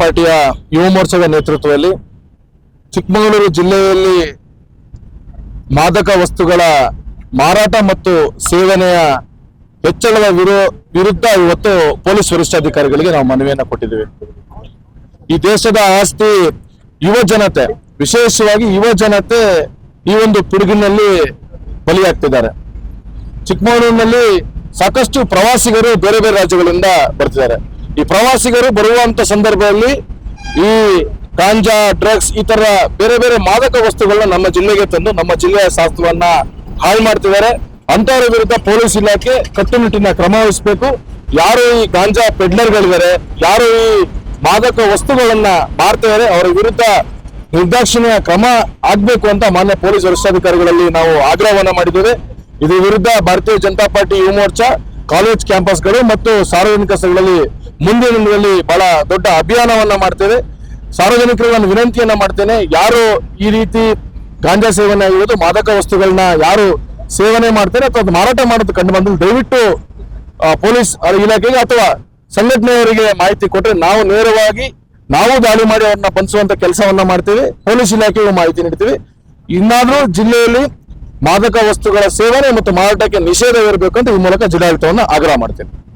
ಪಾರ್ಟಿಯ ಯುವ ಮೋರ್ಚಾದ ನೇತೃತ್ವದಲ್ಲಿ ಚಿಕ್ಕಮಗಳೂರು ಜಿಲ್ಲೆಯಲ್ಲಿ ಮಾದಕ ವಸ್ತುಗಳ ಮಾರಾಟ ಮತ್ತು ಸೇವನೆಯ ಹೆಚ್ಚಳದ ವಿರೋ, ವಿರುದ್ಧ ಇವತ್ತು ಪೊಲೀಸ್ ವರಿಷ್ಠಾಧಿಕಾರಿಗಳಿಗೆ ನಾವು ಮನವಿಯನ್ನು ಕೊಟ್ಟಿದ್ದೇವೆ. ಈ ದೇಶದ ಆಸ್ತಿ ಯುವ ಜನತೆ, ವಿಶೇಷವಾಗಿ ಯುವ ಜನತೆ ಈ ಒಂದು ಪಿಡುಗಿನಲ್ಲಿ ಬಲಿಯಾಗ್ತಿದ್ದಾರೆ. ಚಿಕ್ಕಮಗಳೂರಿನಲ್ಲಿ ಸಾಕಷ್ಟು ಪ್ರವಾಸಿಗರು ಬೇರೆ ಬೇರೆ ರಾಜ್ಯಗಳಿಂದ ಬರ್ತಿದ್ದಾರೆ. ಈ ಪ್ರವಾಸಿಗರು ಬರುವಂತ ಸಂದರ್ಭದಲ್ಲಿ ಈ ಗಾಂಜಾ, ಡ್ರಗ್ಸ್ ಈ ತರ ಬೇರೆ ಬೇರೆ ಮಾದಕ ವಸ್ತುಗಳನ್ನ ನಮ್ಮ ಜಿಲ್ಲೆಗೆ ತಂದು ನಮ್ಮ ಜಿಲ್ಲೆಯ ಶಾಸ್ತ್ರವನ್ನ ಹಾಳು ಮಾಡ್ತಿದ್ದಾರೆ. ಅಂತವರ ವಿರುದ್ಧ ಪೊಲೀಸ್ ಇಲಾಖೆ ಕಟ್ಟುನಿಟ್ಟಿನ ಕ್ರಮ ವಹಿಸಬೇಕು. ಯಾರು ಈ ಗಾಂಜಾ ಪೆಡ್ಲರ್ಗಳಿದ್ದಾರೆ, ಯಾರು ಈ ಮಾದಕ ವಸ್ತುಗಳನ್ನ ಮಾರ್ತಿದ್ದಾರೆ, ಅವರ ವಿರುದ್ಧ ನಿರ್ದಾಕ್ಷಿಣ್ಯ ಕ್ರಮ ಆಗ್ಬೇಕು ಅಂತ ಮಾನ್ಯ ಪೊಲೀಸ್ ವರಿಷ್ಠಾಧಿಕಾರಿಗಳಲ್ಲಿ ನಾವು ಆಗ್ರಹವನ್ನ ಮಾಡಿದ್ದೇವೆ. ಇದರ ವಿರುದ್ಧ ಭಾರತೀಯ ಜನತಾ ಪಾರ್ಟಿ ಯುವ ಮೋರ್ಚಾ ಕಾಲೇಜ್ ಕ್ಯಾಂಪಸ್ಗಳು ಮತ್ತು ಸಾರ್ವಜನಿಕ ಸ್ಥಳಗಳಲ್ಲಿ ಮುಂದಿನ ದಿನದಲ್ಲಿ ಬಹಳ ದೊಡ್ಡ ಅಭಿಯಾನವನ್ನ ಮಾಡ್ತೇವೆ. ಸಾರ್ವಜನಿಕರಿಗೆ ನಾನು ವಿನಂತಿಯನ್ನ ಮಾಡ್ತೇನೆ. ಯಾರು ಈ ರೀತಿ ಗಾಂಜಾ ಸೇವನೆ ಆಗಿರೋದು ಮಾದಕ ವಸ್ತುಗಳನ್ನ ಯಾರು ಸೇವನೆ ಮಾಡ್ತಾರೆ ಅಥವಾ ಅದು ಮಾರಾಟ ಮಾಡೋದು ಕಂಡು ಬಂದ್ರೆ ದಯವಿಟ್ಟು ಪೊಲೀಸ್ ಇಲಾಖೆಗೆ ಅಥವಾ ಸಂಘಟನೆಯವರಿಗೆ ಮಾಹಿತಿ ಕೊಟ್ಟರೆ ನಾವು ನೇರವಾಗಿ ನಾವು ದಾಳಿ ಮಾಡಿ ಅವ್ರನ್ನ ಬಂಧಿಸುವಂತ ಕೆಲಸವನ್ನ ಮಾಡ್ತೇವೆ. ಪೊಲೀಸ್ ಇಲಾಖೆಗೂ ಮಾಹಿತಿ ನೀಡ್ತೀವಿ. ಇನ್ನಾದ್ರೂ ಜಿಲ್ಲೆಯಲ್ಲಿ ಮಾದಕ ವಸ್ತುಗಳ ಸೇವನೆ ಮತ್ತು ಮಾರಾಟಕ್ಕೆ ನಿಷೇಧವಿರಬೇಕು ಅಂತ ಈ ಮೂಲಕ ಜಿಲ್ಲಾಡಳಿತವನ್ನು ಆಗ್ರಹ ಮಾಡ್ತೇನೆ.